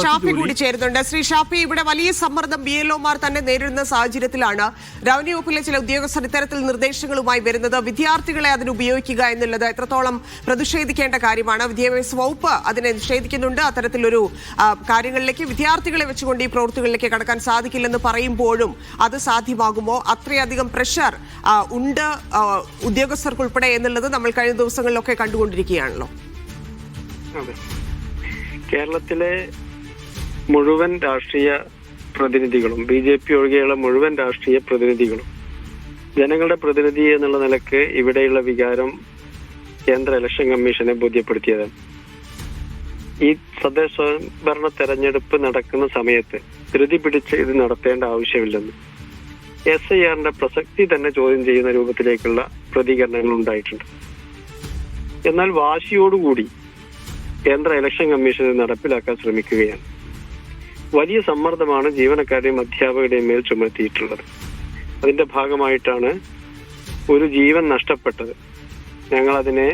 ഷാഫി കൂടി ചേരുന്നുണ്ട്. ശ്രീ ഷാഫി ഇവിടെ വലിയ സമ്മർദ്ദം ബി എൽ ഒമാർ തന്നെ നേരിടുന്ന സാഹചര്യത്തിലാണ് റവന്യൂ വകുപ്പിലെ ചില ഉദ്യോഗസ്ഥർ ഇത്തരത്തിൽ നിർദ്ദേശങ്ങളുമായി വരുന്നത്. വിദ്യാർത്ഥികളെ അതിന് ഉപയോഗിക്കുക എന്നുള്ളത് എത്രത്തോളം പ്രതിഷേധിക്കേണ്ട കാര്യമാണ്. വിദ്യാഭ്യാസ വകുപ്പ് അതിനെ നിഷേധിക്കുന്നുണ്ട്. അത്തരത്തിലൊരു കാര്യങ്ങളിലേക്ക് വിദ്യാർത്ഥികളെ വെച്ചുകൊണ്ട് ഈ പ്രവൃത്തികളിലേക്ക് കടക്കാൻ സാധിക്കില്ലെന്ന് പറയുമ്പോഴും അത് സാധ്യമാകുമോ? അത്രയധികം പ്രഷർ ഉണ്ട് ഉദ്യോഗസ്ഥർക്കുൾപ്പെടെ എന്നുള്ളത് നമ്മൾ കഴിഞ്ഞ ദിവസങ്ങളിലൊക്കെ കണ്ടുകൊണ്ടിരിക്കുകയാണല്ലോ. കേരളത്തിലെ മുഴുവൻ രാഷ്ട്രീയ പ്രതിനിധികളും ബി ജെ പി ഒഴികെയുള്ള മുഴുവൻ രാഷ്ട്രീയ പ്രതിനിധികളും. ജനങ്ങളുടെ പ്രതിനിധി എന്നുള്ള നിലയ്ക്ക് ഇവിടെയുള്ള വികാരം കേന്ദ്ര ഇലക്ഷൻ കമ്മീഷനെ ബോധ്യപ്പെടുത്തിയതാണ് ഈ തദ്ദേശ ഭരണ തെരഞ്ഞെടുപ്പ് നടക്കുന്ന സമയത്ത് ധൃതി പിടിച്ച് ഇത് നടത്തേണ്ട ആവശ്യമില്ലെന്ന്. എസ് ഐ ആറിന്റെ പ്രസക്തി തന്നെ ചോദ്യം ചെയ്യുന്ന രൂപത്തിലേക്കുള്ള പ്രതികരണങ്ങൾ ഉണ്ടായിട്ടുണ്ട്. എന്നാൽ വാശിയോടുകൂടി കേന്ദ്ര ഇലക്ഷൻ കമ്മീഷൻ നടപ്പിലാക്കാൻ ശ്രമിക്കുകയാണ്. വലിയ സമ്മർദ്ദമാണ് ജീവനക്കാരുടെയും അധ്യാപകരുടെയും മേൽ ചുമത്തിയിട്ടുള്ളത്. അതിന്റെ ഭാഗമായിട്ടാണ് ഒരു ജീവൻ നഷ്ടപ്പെട്ടത്. ഞങ്ങൾ അതിനെ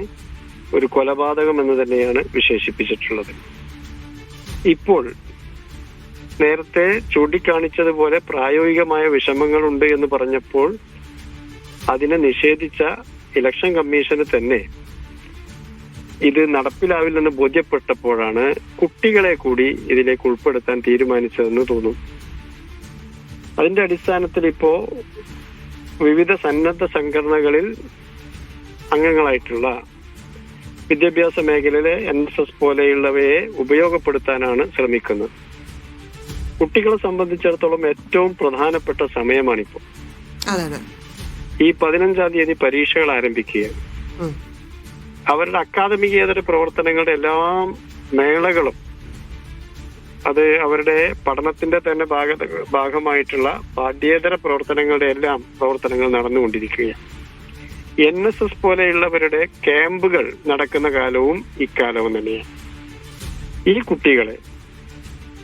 ഒരു കൊലപാതകം എന്ന് തന്നെയാണ് വിശേഷിപ്പിച്ചിട്ടുള്ളത്. ഇപ്പോൾ നേരത്തെ ചൂണ്ടിക്കാണിച്ചതുപോലെ പ്രായോഗികമായ വിഷമങ്ങളുണ്ട് എന്ന് പറഞ്ഞപ്പോൾ അതിനെ നിഷേധിച്ച ഇലക്ഷൻ കമ്മീഷന് തന്നെ ഇത് നടപ്പിലാവില്ലെന്ന് ബോധ്യപ്പെട്ടപ്പോഴാണ് കുട്ടികളെ കൂടി ഇതിലേക്ക് ഉൾപ്പെടുത്താൻ തീരുമാനിച്ചതെന്ന് തോന്നുന്നു അതിന്റെ അടിസ്ഥാനത്തിൽ ഇപ്പോ വിവിധ സന്നദ്ധ സംഘടനകളിൽ അംഗങ്ങളായിട്ടുള്ള വിദ്യാഭ്യാസ മേഖലയിലെ എൻ എസ് എസ് പോലെയുള്ളവയെ ഉപയോഗപ്പെടുത്താനാണ് ശ്രമിക്കുന്നത്. കുട്ടികളെ സംബന്ധിച്ചിടത്തോളം ഏറ്റവും പ്രധാനപ്പെട്ട സമയമാണിപ്പോൾ അതെ ഈ പതിനഞ്ചാം തീയതി പരീക്ഷകൾ ആരംഭിക്കുകയാണ്. അവരുടെ അക്കാദമികേതര പ്രവർത്തനങ്ങളുടെ എല്ലാ മേളകളും അത് അവരുടെ പഠനത്തിന്റെ തന്നെ ഭാഗ ഭാഗമായിട്ടുള്ള പാഠ്യേതര പ്രവർത്തനങ്ങളുടെ എല്ലാം പ്രവർത്തനങ്ങൾ നടന്നുകൊണ്ടിരിക്കുകയാണ്. എൻ എസ് എസ് പോലെയുള്ളവരുടെ ക്യാമ്പുകൾ നടക്കുന്ന കാലവും ഇക്കാലവും തന്നെയാണ്. ഈ കുട്ടികളെ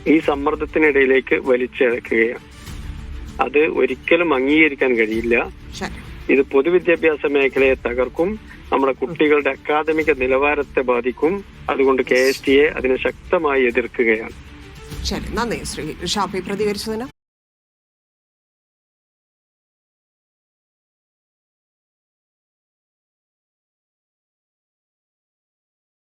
ഈ സമ്മർദ്ദത്തിനിടയിലേക്ക് വലിച്ചിഴക്കുകയാണ് അത് ഒരിക്കലും അംഗീകരിക്കാൻ കഴിയില്ല. ഇത് പൊതുവിദ്യാഭ്യാസ മേഖലയെ തകർക്കും. നമ്മുടെ കുട്ടികളുടെ അക്കാദമിക നിലവാരത്തെ ബാധിക്കും. അതുകൊണ്ട് കെ എസ് ടി എ അതിനെ ശക്തമായി എതിർക്കുകയാണ്. ശരി നന്ദി. ശ്രീ ഷാഫി പ്രതികരിച്ചതിന്